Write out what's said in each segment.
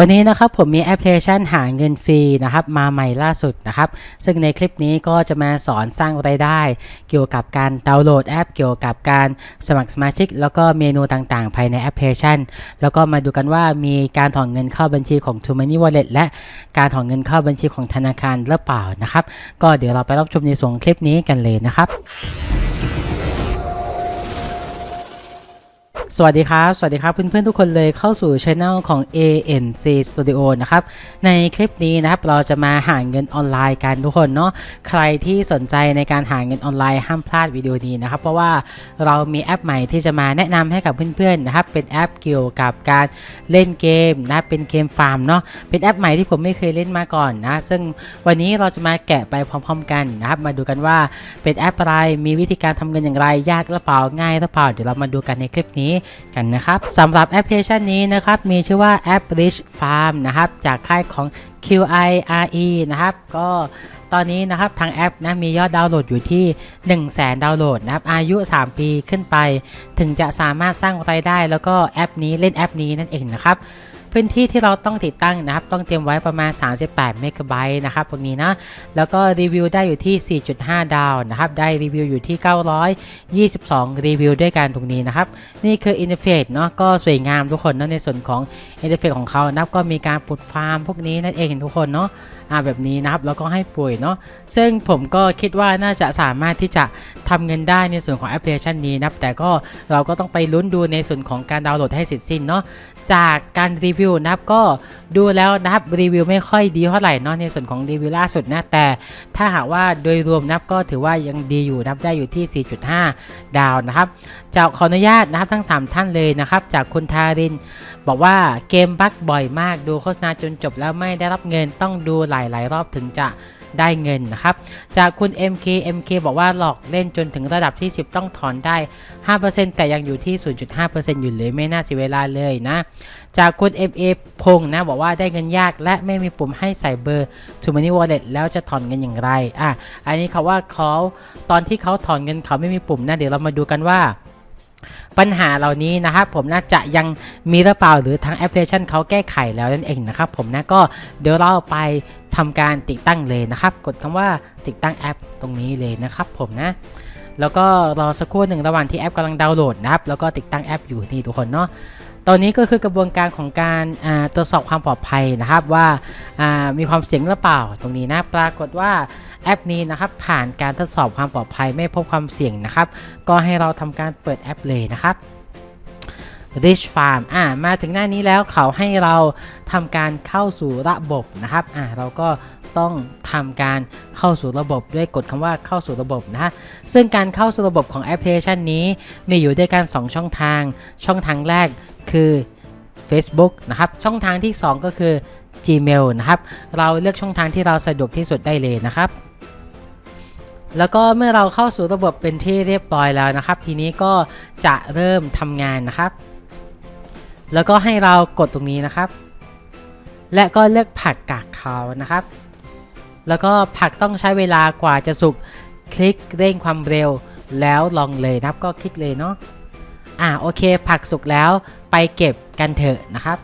วันนี้นะครับผมมีแอปพลิเคชันหาเงินฟรีนะครับมาใหม่ล่าสุดนะครับซึ่งในคลิปนี้ก็จะมาสอนสร้างรายได้ เกี่ยวกับการดาวน์โหลดแอป เกี่ยวกับการสมัครสมาชิก แล้วก็เมนูต่างๆ ภายในแอปพลิเคชัน แล้วก็มาดูกันว่ามีการถอนเงินเข้าบัญชีของ t o m o n e y Wallet และการถอนเงินเข้าบัญชีของธนาคารหรือเปล่านะครับก็เดี๋ยวเราไปรับชมในส่วนคลิปนี้กันเลยนะครับ สวัสดีครับ สวัสดีครับเพื่อนๆทุกคนเลยเข้าสู่ช anel ของ ANC Studio นะครับ ในคลิปนี้นะครับเราจะมาหาเงินออนไลน์กันทุกคนเนาะ ใครที่สนใจในการหาเงินออนไลน์ห้ามพลาดวิดีโอนี้นะครับ เพราะว่าเรามีแอปใหม่ที่จะมาแนะนำให้กับเพื่อนๆนะครับ เป็นแอปเกี่ยวกับการเล่นเกมนะเป็นเกมฟาร์มเนาะ เป็นแอปใหม่ที่ผมไม่เคยเล่นมาก่อนนะ ซึ่งวันนี้เราจะมาแกะไปพร้อม ๆ กันนะครับ มาดูกันว่าเป็นแอปอะไร มีวิธีการทำเงินอย่างไร ยากหรือเปล่า ง่ายหรือเปล่า เดี๋ยวเรามาดูกันในคลิปนี้กันนะครับสำหรับแอปพลิเคชันนี้นะครับมีชื่อว่าแอป Rich Farm นะครับจากค่ายของ QIRE นะครับก็ตอนนี้นะครับทางแอปนะมียอดดาวน์โหลดอยู่ที่ 1 0 0 0 0แสนดาวน์โหลดนะครับอายุ 3 ปีขึ้นไป ถึงจะสามารถสร้างรายได้ แล้วก็แอปนี้เล่นแอปนี้นั่นเองนะครับ พื้นที่ที่เราต้องติดตั้งนะครับ ต้องเตรียมไว้ประมาณ 38 เมกะไบต์นะครับตรงนี้นะ แล้วก็รีวิวได้อยู่ที่ 4.5 ดาวนะครับ ได้รีวิวอยู่ที่ 922 รีวิวด้วยกันตรงนี้นะครับ นี่คืออินเทอร์เฟซเนาะ ก็สวยงามทุกคนเนาะในส่วนของอินเทอร์เฟซของเขานะครับ ก็มีการปลดฟาร์มพวกนี้นั่นเองทุกคนเนาะอ่าแบบนี้นะครับ แล้วก็ให้ปุ๋ยเนาะ ซึ่งผมก็คิดว่าน่าจะสามารถที่จะทำเงินได้ในส่วนของแอปพลิเคชันนี้นะครับ แต่ก็เราก็ต้องไปลุ้นดูในส่วนของการดาวน์โหลดให้เสร็จสิ้นเนาะ จากการรีวิวนะครับก็ดูแล้วนะครับรีวิวไม่ค่อยดีเท่าไหร่เนาะในส่วนของรีวิวล่าสุดนะแต่ถ้าหากว่าโดยรวมนะครับก็ถือว่ายังดีอยู่นะครับได้อยู่ที่ 4.5 ดาวนะครับจากขออนุญาตนะครับทั้ง 3 ท่านเลยนะครับ จากคุณทาริน บอกว่าเกมบั๊กบ่อยมากดูโฆษณาจนจบแล้วไม่ได้รับเงินต้องดูหลาย ๆ รอบถึงจะ ได้เงินนะครับ จากคุณ MK MK บอกว่าหลอกเล่นจนถึงระดับที่ 10 ต้องถอนได้ 5%แต่ยังอยู่ที่ 0.5%อยู่เลยไม่น่าเสียเวลาเลยนะ จากคุณ MA พงษ์นะบอกว่าได้เงินยากและไม่มีปุ่มให้ใส่เบอร์ To Money Wallet แล้วจะถอนเงินอย่างไรอะอันนี้เขาว่าเขาตอนที่เขาถอนเงินเขาไม่มีปุ่มนะเดี๋ยวเรามาดูกันว่า ปัญหาเหล่านี้นะครับผมน่าจะยังมีหรือเปล่าหรือทางแอปพลิเคชันเขาแก้ไขแล้วนั่นเองนะครับผมนะก็เดี๋ยวเราไปทำการติดตั้งเลยนะครับ กดคำว่าติดตั้งแอปตรงนี้เลยนะครับผมนะแล้วก็รอสักครู่หนึ่งระหว่างที่แอปกำลังดาวน์โหลดนะครับแล้วก็ติดตั้งแอปอยู่นี่ทุกคนเนาะ ตอนนี้ก็คือกระบวนการของการตรวจสอบความปลอดภัยนะครับว่ามีความเสี่ยงหรือเปล่า ตรงนี้นะปรากฏว่าแอปนี้นะครับผ่านการทดสอบความปลอดภัยไม่พบความเสี่ยงนะครับ ก็ให้เราทำการเปิดแอปเลยนะครับ Rich Farm อ่ามาถึงหน้านี้แล้วเขาให้เราทำการเข้าสู่ระบบนะครับอ่าเราก็ต้องทำการเข้าสู่ระบบด้วยกดคำว่าเข้าสู่ระบบนะฮะซึ่งการเข้าสู่ระบบของแอปพลิเคชันนี้มีอยู่ด้วยกัน 2 ช่องทาง ช่องทางแรกคือ Facebook นะครับช่องทางที่ 2 ก็คือ Gmail นะครับเราเลือกช่องทางที่เราสะดวกที่สุดได้เลยนะครับแล้วก็เมื่อเราเข้าสู่ระบบเป็นที่เรียบร้อยแล้วนะครับ ทีนี้ก็จะเริ่มทำงานนะครับ แล้วก็ให้เรากดตรงนี้นะครับ และก็เลือกผักกากขาวนะครับ แล้วก็ผักต้องใช้เวลากว่าจะสุกคลิกเร่งความเร็วแล้วลองเลยนะครับก็คลิกเลยเนาะอ่าโอเค ผักสุกแล้วไปเก็บกันเถอะนะครับ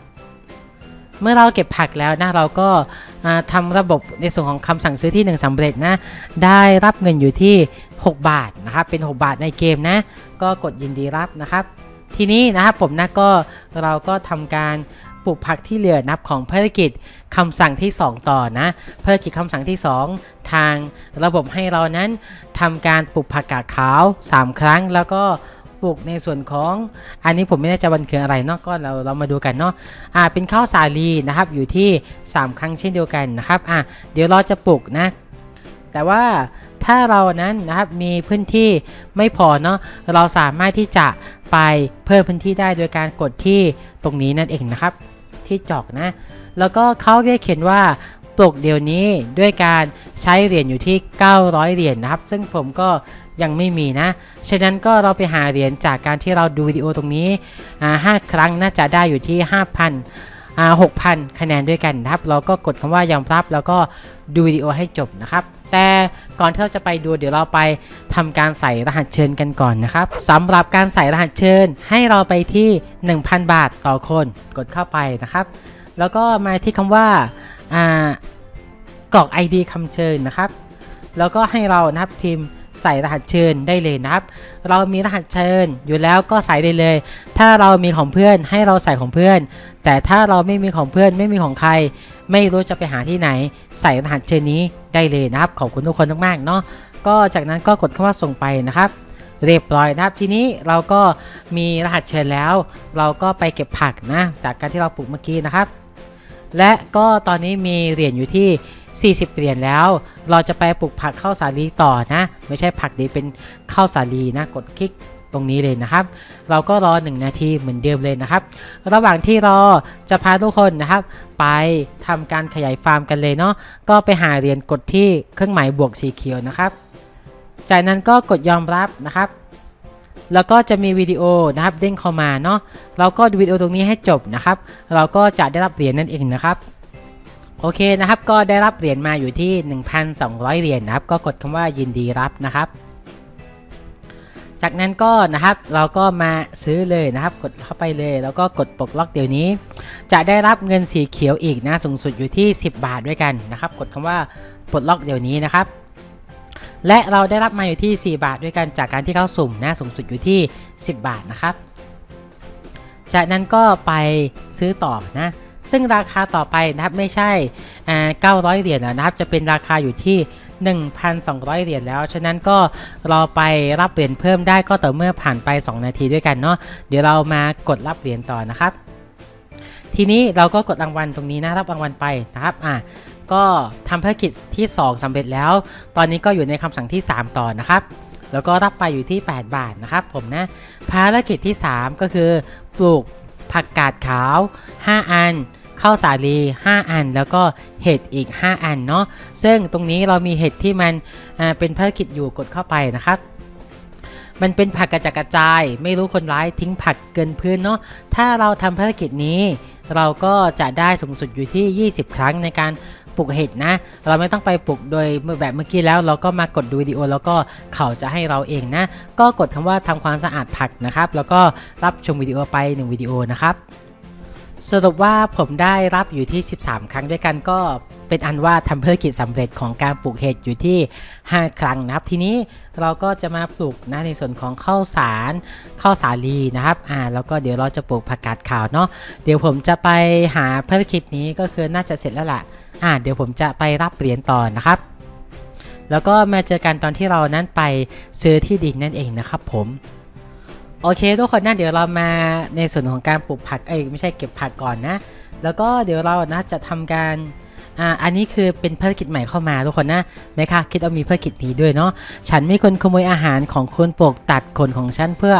เมื่อเราเก็บผักแล้วนะเราก็อ่าทำระบบในส่วนของคำสั่งซื้อที่ 1สำเร็จนะ ได้รับเงินอยู่ที่ 6 บาทนะครับเป็น 6 บาทในเกมนะ ก็กดยินดีรับนะครับ ทีนี้นะครับผมนะก็เราก็ทำการปลูกผักที่เหลือนับของภารกิจคำสั่งที่ 2 ต่อนะภารกิจคำสั่งที่ 2 ทางระบบให้เรานั้นทำการปลูกผักกาดขาว 3 ครั้งแล้วก็ปลูกในส่วนของอันนี้ผมไม่แน่ใจวันคืออะไรเนาะก็เราเรามาดูกันเนาะอ่าเป็นข้าวสาลีนะครับอยู่ที่ 3 ครั้งเช่นเดียวกันนะครับอะเดี๋ยวเราจะปลูกนะ แต่ว่าถ้าเรานั้นนะครับมีพื้นที่ไม่พอเนาะเราสามารถที่จะ ไปเพิ่มพื้นที่ได้โดยการกดที่ตรงนี้นั่นเองนะครับ ที่จอกนะ แล้วก็เขาได้เขียนว่าปลูกเดี๋ยวนี้ด้วยการใช้เหรียญอยู่ที่ 900 เหรียญนะครับ ซึ่งผมก็ยังไม่มีนะ ฉะนั้นก็เราไปหาเหรียญจากการที่เราดูวิดีโอตรงนี้อ่า5ครั้งน่าจะได้อยู่ที่ 5,000อ่า6,000 คะแนนด้วยกันนะครับ เราก็กดคำว่ายอมรับแล้วก็ดูวิดีโอให้จบนะครับ แต่ ก่อนที่เราจะไปดูเดี๋ยวเราไปทำการใส่รหัสเชิญกันก่อนนะครับสำหรับการใส่รหัสเชิญให้เราไปที่ 1,000 บาทต่อคนกดเข้าไปนะครับ แล้วก็มาที่คำว่าอ่ากรอก ID คำเชิญนะครับ แล้วก็ให้เรานะครับพิมพ์ใส่รหัสเชิญได้เลยนะครับ เรามีรหัสเชิญอยู่แล้วก็ใส่ได้เลย ถ้าเรามีของเพื่อนให้เราใส่ของเพื่อน แต่ถ้าเราไม่มีของเพื่อนไม่มีของใคร ไม่รู้จะไปหาที่ไหน ใส่รหัสเชิญนี้ ได้เลยนะครับ ขอบคุณทุกคนมากๆเนาะก็จากนั้นก็กดคำว่าส่งไปนะครับ เรียบร้อยนะครับ ทีนี้เราก็มีรหัสเชิญแล้ว เราก็ไปเก็บผักนะ จากการที่เราปลูกเมื่อกี้นะครับ และก็ตอนนี้มีเหรียญอยู่ที่ 40 เหรียญแล้ว เราจะไปปลูกผักข้าวสาลีต่อนะ ไม่ใช่ผักดีเป็นข้าวสาลีนะ กดคลิก ตรงนี้เลยนะครับ เราก็รอ 1 นาทีเหมือนเดิมเลยนะครับ ระหว่างที่รอจะพาทุกคนนะครับ ไปทำการขยายฟาร์มกันเลยเนาะก็ไปหาเหรียญกดที่เครื่องหมายบวกสีเขียวนะครับ จากนั้นก็กดยอมรับนะครับ แล้วก็จะมีวิดีโอนะครับเด้งเข้ามาเนาะเราก็ดูวิดีโอตรงนี้ให้จบนะครับ เราก็จะได้รับเหรียญนั่นเองนะครับโอเคนะครับ ก็ได้รับเหรียญมาอยู่ที่ 1,200 เหรียญนะครับ ก็กดคำว่ายินดีรับนะครับ จากนั้นก็นะครับเราก็มาซื้อเลยนะครับกดเข้าไปเลยแล้วก็กดปลดล็อกเดี๋ยวนี้ จะได้รับเงินสีเขียวอีกนะสูงสุดอยู่ที่ 10 บาทด้วยกันนะครับ กดคำว่าปลดล็อกเดี๋ยวนี้นะครับและเราได้รับมาอยู่ที่ 4 บาทด้วยกันจากการที่เขาสุ่มนะสูงสุดอยู่ที่ 10 บาทนะครับ จากนั้นก็ไปซื้อต่อนะ ซึ่งราคาต่อไปนะครับไม่ใช่อ่า900 เหรียญนะครับ จะเป็นราคาอยู่ที่ 1,200 เหรียญแล้ว ฉะนั้นก็เราไปรับเหรียญเพิ่มได้ก็ต่อเมื่อผ่านไป 2 นาทีด้วยกันเนาะ เดี๋ยวเรามากดรับเหรียญต่อนะครับ ทีนี้เราก็กดรางวัลตรงนี้นะรับรางวัลไปนะครับ อะ ก็ทำภารกิจที่ 2สำเร็จแล้ว ตอนนี้ก็อยู่ในคำสั่งที่ 3 ต่อนะครับ แล้วก็รับไปอยู่ที่ 8 บาทนะครับผมนะ ภารกิจที่ 3 ก็คือปลูกผักกาดขาว 5 อัน ข้าวสาลี 5 อัน แล้วก็เห็ดอีก 5 อันเนาะซึ่งตรงนี้เรามีเห็ดที่มันเป็นภารกิจอยู่กดเข้าไปนะครับมันเป็นผักกระจัดกระจาย ไม่รู้คนร้ายทิ้งผักเกินพื้นเนาะถ้าเราทำภารกิจนี้ เราก็จะได้สูงสุดอยู่ที่ 20 ครั้งในการปลูกเห็ดนะ เราไม่ต้องไปปลูกโดยแบบเมื่อกี้แล้ว เราก็มากดดูวิดีโอ แล้วก็เขาจะให้เราเองนะ ก็กดคำว่าทำความสะอาดผักนะครับ แล้วก็รับชมวิดีโอไป 1วิดีโอนะครับ สรุปว่าผมได้รับอยู่ที่ 13 ครั้งด้วยกันก็เป็นอันว่าทำภารกิจสำเร็จของการปลูกเห็ดอยู่ที่ 5 ครั้งนะครับ ทีนี้เราก็จะมาปลูกนะในส่วนของข้าวสารข้าวสาลีนะครับอ่าแล้วก็เดี๋ยวเราจะปลูกผักกาดขาวเนาะเดี๋ยวผมจะไปหาภารกิจนี้ก็คือน่าจะเสร็จแล้วล่ะอ่าเดี๋ยวผมจะไปรับเหรียญต่อนะครับ แล้วก็มาเจอกันตอนที่เรานั้นไปซื้อที่ดินนั่นเองนะครับผม โอเคทุกคนนะเดี๋ยวเรามาในส่วนของการปลูกผักเอ้ยไม่ใช่เก็บผักก่อนนะ แล้วก็เดี๋ยวเรานะจะทำการ อ่าอันนี้คือเป็นภารกิจใหม่เข้ามาทุกคนนะแม่ค่ะคิดว่ามีภารกิจนี้ด้วยเนาะฉันมีคนขโมยอาหารของคนปลูกตัดขนของฉันเพื่อ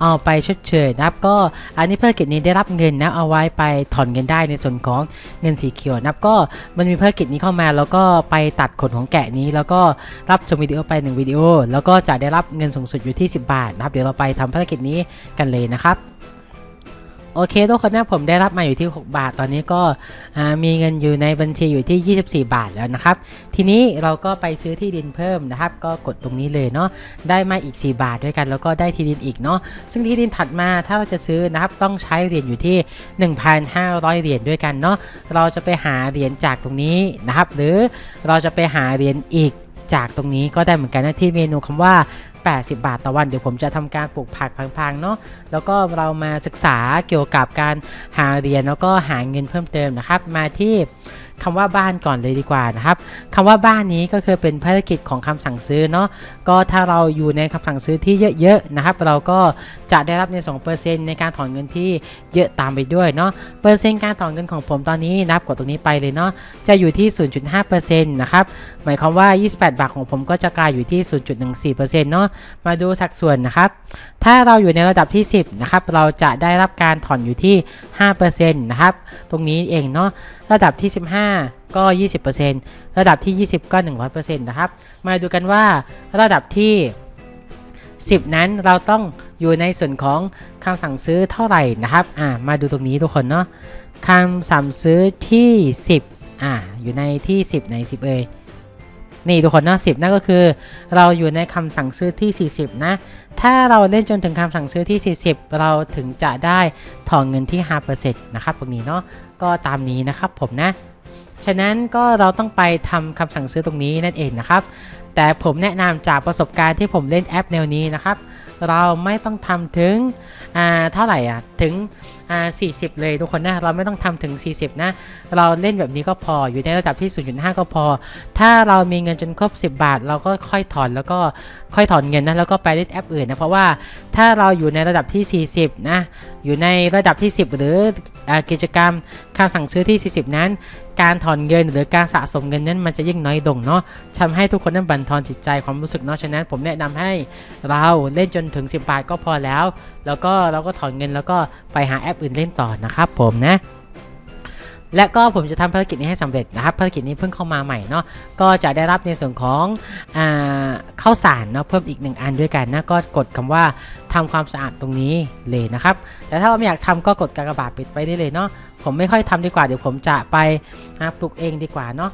เอาไปชดเชยนะครับก็อันนี้ภารกิจนี้ได้รับเงินนะเอาไว้ไปถอนเงินได้ในส่วนของเงินสีเขียวนะครับก็มันมีภารกิจนี้เข้ามาแล้วก็ไปตัดขนของแกะนี้ แล้วก็รับชมวิดีโอไปหนึ่งวิดีโอ แล้วก็จะได้รับเงินสูงสุดอยู่ที่ 10 บาทนะครับเดี๋ยวเราไปทำภารกิจนี้กันเลยนะครับ โอเคทุกคนนะผมได้รับมาอยู่ที่ 6 บาท ตอนนี้ก็มีเงินอยู่ในบัญชีอยู่ที่ 24 บาทแล้วนะครับ ทีนี้เราก็ไปซื้อที่ดินเพิ่มนะครับ ก็กดตรงนี้เลยเนาะได้มาอีก 4 บาทด้วยกันแล้วก็ได้ที่ดินอีกเนาะซึ่งที่ดินถัดมาถ้าเราจะซื้อนะครับต้องใช้เหรียญอยู่ที่ 1,500 เหรียญด้วยกันเนาะเราจะไปหาเหรียญจากตรงนี้นะครับ หรือเราจะไปหาเหรียญอีก จากตรงนี้ก็ได้เหมือนกันนะที่เมนูคำว่า 80 บาทต่อวัน เดี๋ยวผมจะทำการปลูกผักพังๆเนาะแล้วก็เรามาศึกษาเกี่ยวกับการหาเรียนแล้วก็หาเงินเพิ่มเติมนะครับ มาที่ คำว่าบ้านก่อนเลยดีกว่านะครับคำว่าบ้านนี้ก็คือเป็นภารกิจของคำสั่งซื้อเนาะก็ถ้าเราอยู่ในคำสั่งซื้อที่เยอะๆนะครับ เราก็จะได้รับใน2%ในการถอนเงินที่เยอะตามไปด้วยเนาะเปอร์เซ็นต์การถอนเงินของผมตอนนี้นับกดตรงนี้ไปเลยเนาะจะอยู่ที่ 0.5%นะครับหมายความว่า 28 บาทของผมก็จะกลายอยู่ที่ 0.14%เนาะมาดูสัดส่วนนะครับถ้าเราอยู่ในระดับที่ 10นะครับเราจะได้รับการถอนอยู่ที่ 5%นะครับตรงนี้เองเนาะระดับที่ 15 ก็ 20%ระดับที่ 20 ก็ 100%นะครับมาดูกันว่าระดับที่ 10 นั้นเราต้องอยู่ในส่วนของคำสั่งซื้อเท่าไหร่นะครับอ่ามาดูตรงนี้ทุกคนเนาะคำสั่งซื้อที่ 10อ่าอยู่ในที่ 10 ใน 10 เอย นี่ทุกคนหนาะ10นั่นก็คือ เราอยู่ในคำสั่งซื้อที่ 40 นะ ถ้าเราเล่นจนถึงคำสั่งซื้อที่ 40 เราถึงจะได้ถอนเงินที่ 5%นะครับตรงนี้เนาะก็ตามนี้นะครับผมนะ ฉะนั้นก็เราต้องไปทำคำสั่งซื้อตรงนี้นั่นเองนะครับ แต่ผมแนะนำจากประสบการณ์ที่ผมเล่นแอปแนวนี้นะครับ เราไม่ต้องทำถึงอ่าเท่าไหร่อะถึงอ่า40 เลยทุกคนนะ เราไม่ต้องทำถึง 40 นะ เราเล่นแบบนี้ก็พออยู่ในระดับที่ 0.5 ก็พอ ถ้าเรามีเงินจนครบ 10 บาท เราก็ค่อยถอนแล้วก็ค่อยถอนเงินนะแล้วก็ไปเล่นแอปอื่นนะเพราะว่าถ้าเราอยู่ในระดับที่ 40 นะ อยู่ในระดับที่ 10 หรือ กิจกรรมคำสั่งซื้อที่ 40 นั้น การถอนเงินหรือการสะสมเงินนั้นมันจะยิ่งน้อยลงเนาะทำให้ทุกคนนั้นบั่นทอนจิตใจความรู้สึกเนาะฉะนั้นผมแนะนำให้เราเล่นจนถึง 10 บาทก็พอแล้ว แล้วก็เราก็ถอนเงินแล้วก็ไปหาแอปอื่นเล่นต่อนะครับผมนะ และก็ผมจะทำภารกิจนี้ให้สำเร็จนะครับภารกิจนี้เพิ่งเข้ามาใหม่เนาะก็จะได้รับในส่วนของอข้าวสารเนาะเพิ่มอีกหนึ่งอันด้วยกันนะก็กดคำว่าทำความสะอาดตรงนี้เลยนะครับแต่ถ้าเราไม่อยากทำก็กดกากบาทปิดไปได้เลยเนาะผมไม่ค่อยทำดีกว่าเดี๋ยวผมจะไปปลูกเองดีกว่าเนาะ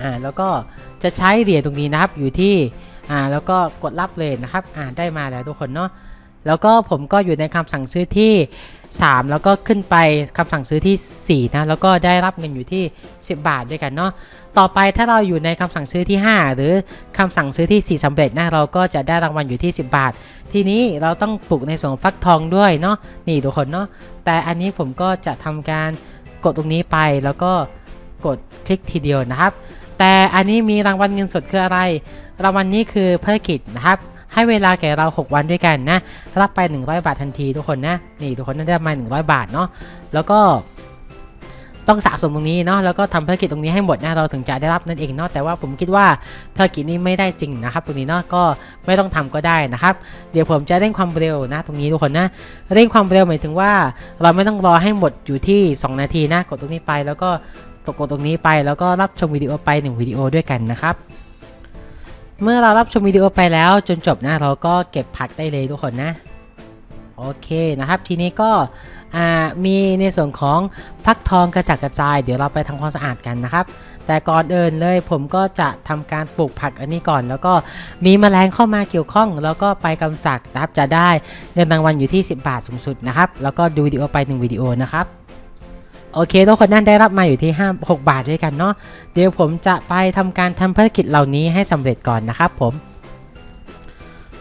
อ่าแล้วก็จะใช้เหรียญตรงนี้นะครับอยู่ที่อ่าแล้วก็กดรับเลยนะครับอ่าได้มาแล้วทุกคนเนาะ แล้วก็ผมก็อยู่ในคำสั่งซื้อที่ 3 แล้วก็ขึ้นไปคำสั่งซื้อที่ 4 นะ แล้วก็ได้รับเงินอยู่ที่ 10 บาทด้วยกันเนาะ ต่อไปถ้าเราอยู่ในคำสั่งซื้อที่ 5 หรือคำสั่งซื้อที่ 4สำเร็จนะเราก็จะได้รางวัลอยู่ที่ 10 บาท ทีนี้เราต้องปลูกในส่วนของฟักทองด้วยเนาะ นี่ทุกคนเนาะ แต่อันนี้ผมก็จะทำการกดตรงนี้ไปแล้วก็กดคลิกทีเดียวนะครับ แต่อันนี้มีรางวัลเงินสดคืออะไร รางวัลนี้คือภารกิจนะครับ ให้เวลาแก่เรา 6 วันด้วยกันนะ รับไป 100 บาททันทีทุกคนนะ นี่ทุกคนน่าได้มา 100 บาทเนาะ แล้วก็ต้องสะสมตรงนี้เนาะแล้วก็ทำภารกิจตรงนี้ให้หมดนะเราถึงจะได้รับนั่นเองเนาะแต่ว่าผมคิดว่าภารกิจนี้ไม่ได้จริงนะครับ ตรงนี้เนาะก็ไม่ต้องทำก็ได้นะครับ เดี๋ยวผมจะเร่งความเร็วนะ ตรงนี้ทุกคนนะเร่งความเร็วหมายถึงว่า เราไม่ต้องรอให้หมดอยู่ที่ 2 นาทีนะกดตรงนี้ไปแล้วก็กดตรงนี้ไปแล้วก็รับชมวิดีโอไป 1 วิดีโอด้วยกันนะครับ เมื่อเรารับชมวิดีโอไปแล้วจนจบนะเราก็เก็บผักได้เลยทุกคนนะ โอเคนะครับ ทีนี้ก็มีในส่วนของฟักทองกระจัดกระจาย เดี๋ยวเราไปทำความสะอาดกันนะครับ แต่ก่อนเดินเลยผมก็จะทำการปลูกผักอันนี้ก่อน แล้วก็มีแมลงเข้ามาเกี่ยวข้อง แล้วก็ไปกำจัดนะครับจะได้เงินรางวัลอยู่ที่ 10 บาทสูงสุดนะครับ แล้วก็ดูวิดีโอไป 1 วิดีโอนะครับ โอเคทุกคนนั่นได้รับมาอยู่ที่5 6บาทด้วยกันเนาะเดี๋ยวผมจะไปทำการทำภารกิจเหล่านี้ให้สำเร็จก่อนนะครับผม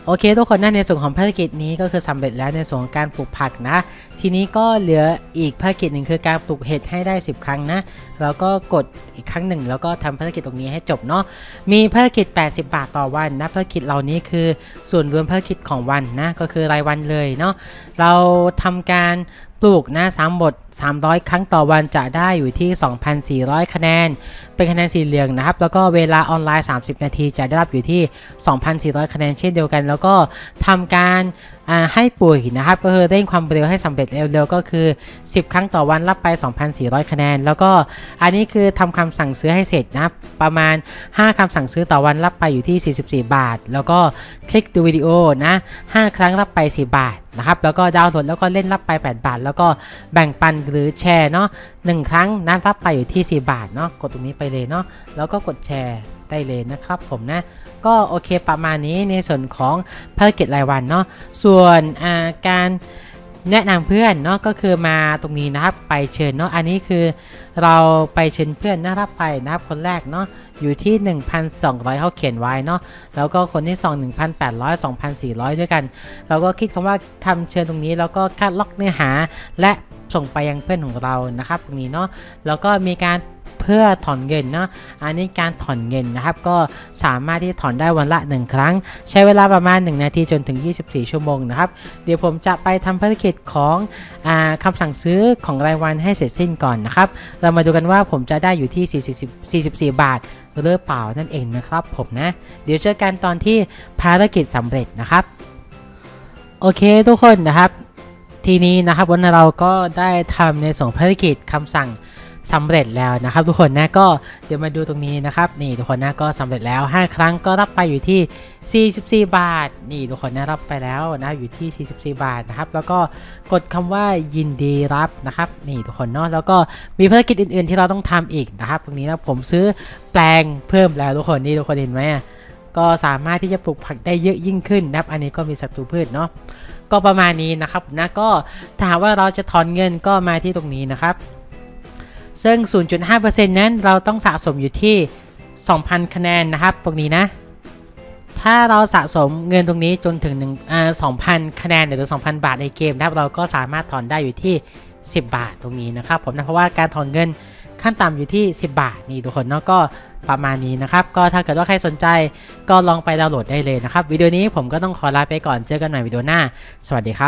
โอเคทุกคนนั่นในส่วนของภารกิจนี้ก็คือสำเร็จแล้วในส่วนของการปลูกผักนะ ทีนี้ก็เหลืออีกภารกิจหนึ่งคือการปลูกเห็ดให้ได้ 10 ครั้งนะแล้วก็กดอีกครั้งหนึ่งแล้วก็ทำภารกิจตรงนี้ให้จบเนาะมีภารกิจ 80 บาทต่อวันนะภารกิจเหล่านี้คือส่วนรวมภารกิจของวันนะก็คือรายวันเลยเนาะเราทำการ ปลูกนะสามบท 300 ครั้งต่อวันจะได้อยู่ที่ 2,400 คะแนน เป็นคะแนนสีเหลืองนะครับ แล้วก็เวลาออนไลน์ 30 นาทีจะได้รับอยู่ที่ 2,400 คะแนนเช่นเดียวกัน แล้วก็ทำการ ให้ปุ๋ยนะครับก็คือเร่งความเร็วให้สำเร็จเร็วๆก็คือ 10 ครั้งต่อวันรับไป 2,400 คะแนน แล้วก็อันนี้คือทำคำสั่งซื้อให้เสร็จนะประมาณ 5คำสั่งซื้อต่อวันรับไปอยู่ที่ 44 บาท แล้วก็คลิกดูวิดีโอนะ5ครั้งรับไป 4 บาทนะครับแล้วก็ดาวน์โหลดแล้วก็เล่นรับไป 8 บาท แล้วก็แบ่งปันหรือแชร์เนาะหนึ่งครั้งนั้นรับไปอยู่ที่ 4 บาทเนาะกดตรงนี้ไปเลยเนาะแล้วก็กดแชร์ ได้เลยนะครับผมนะ ก็โอเคประมาณนี้ในส่วนของภารกิจรายวันเนาะส่วนาการแนะนำเพื่อนเนาะก็คือมาตรงนี้นะครับไปเชิญเนาะอันนี้คือเราไปเชิญเพื่อนนะครับไปนะครับคนแรกเนาะอยู่ที่ 1,200เขาเขียนไว้เนาะแล้วก็คนที่2 1,800 2,400 ด้วยกัน เราก็คิดคำว่าคำเชิญตรงนี้แล้วก็คัดล็อกเนื้อหาและส่งไปยังเพื่อนของเรานะครับตรงนี้เนาะแล้วก็มีการ เพื่อถอนเงินเนาะอันนี้การถอนเงินนะครับก็สามารถที่ถอนได้วันละ 1 ครั้ง ใช้เวลาประมาณ 1 นาทีจนถึง 24 ชั่วโมงนะครับ เดี๋ยวผมจะไปทำภารกิจของอคำสั่งซื้อของรายวันให้เสร็จสิ้นก่อนนะครับ เรามาดูกันว่าผมจะได้อยู่ที่ 40 44 บาทหรือเปล่านั่นเองนะครับผมนะ เดี๋ยวเจอกันตอนที่ภารกิจสำเร็จนะครับ โอเคทุกคนนะครับ ทีนี้นะครับวันนี้เราก็ได้ทำในส่วนภารกิจคำสั่ง สำเร็จแล้วนะครับ ทุกคนนะก็เดี๋ยวมาดูตรงนี้นะครับนี่ทุกคนนะก็สำเร็จแล้ว 5 ครั้งก็รับไปอยู่ที่ 44 บาท นี่ทุกคนนะรับไปแล้วนะอยู่ที่ 44 บาทนะครับ แล้วก็กดคำว่ายินดีรับนะครับ นี่ทุกคนเนาะแล้วก็มีภารกิจอื่น ๆ ที่เราต้องทำอีกนะครับ ตรงนี้นะผมซื้อแปลงเพิ่มแล้วทุกคนนี่ทุกคนเห็นไหมก็สามารถที่จะปลูกผักได้เยอะยิ่งขึ้นนะครับ อันนี้ก็มีศัตรูพืชเนาะก็ประมาณนี้นะครับนะก็ถ้าหากว่าเราจะถอนเงินก็มาที่ตรงนี้นะครับ ซึ่ง 0.5%นั้นเราต้องสะสมอยู่ที่ 2,000 คะแนนนะครับ ตรงนี้นะ ถ้าเราสะสมเงินตรงนี้จนถึง1อ่า2,000 คะแนนหรือ 2,000 บาทในเกมนะครับเราก็สามารถถอนได้อยู่ที่ 10 บาทตรงนี้นะครับผมนะเพราะว่าการถอนเงินขั้นต่ำอยู่ที่ 10 บาทนี่ทุกคนเนาะก็ประมาณนี้นะครับ ก็ถ้าเกิดว่าใครสนใจก็ลองไปดาวน์โหลดได้เลยนะครับ วิดีโอนี้ผมก็ต้องขอลาไปก่อนเจอกันใหม่วิดีโอหน้า สวัสดีครับ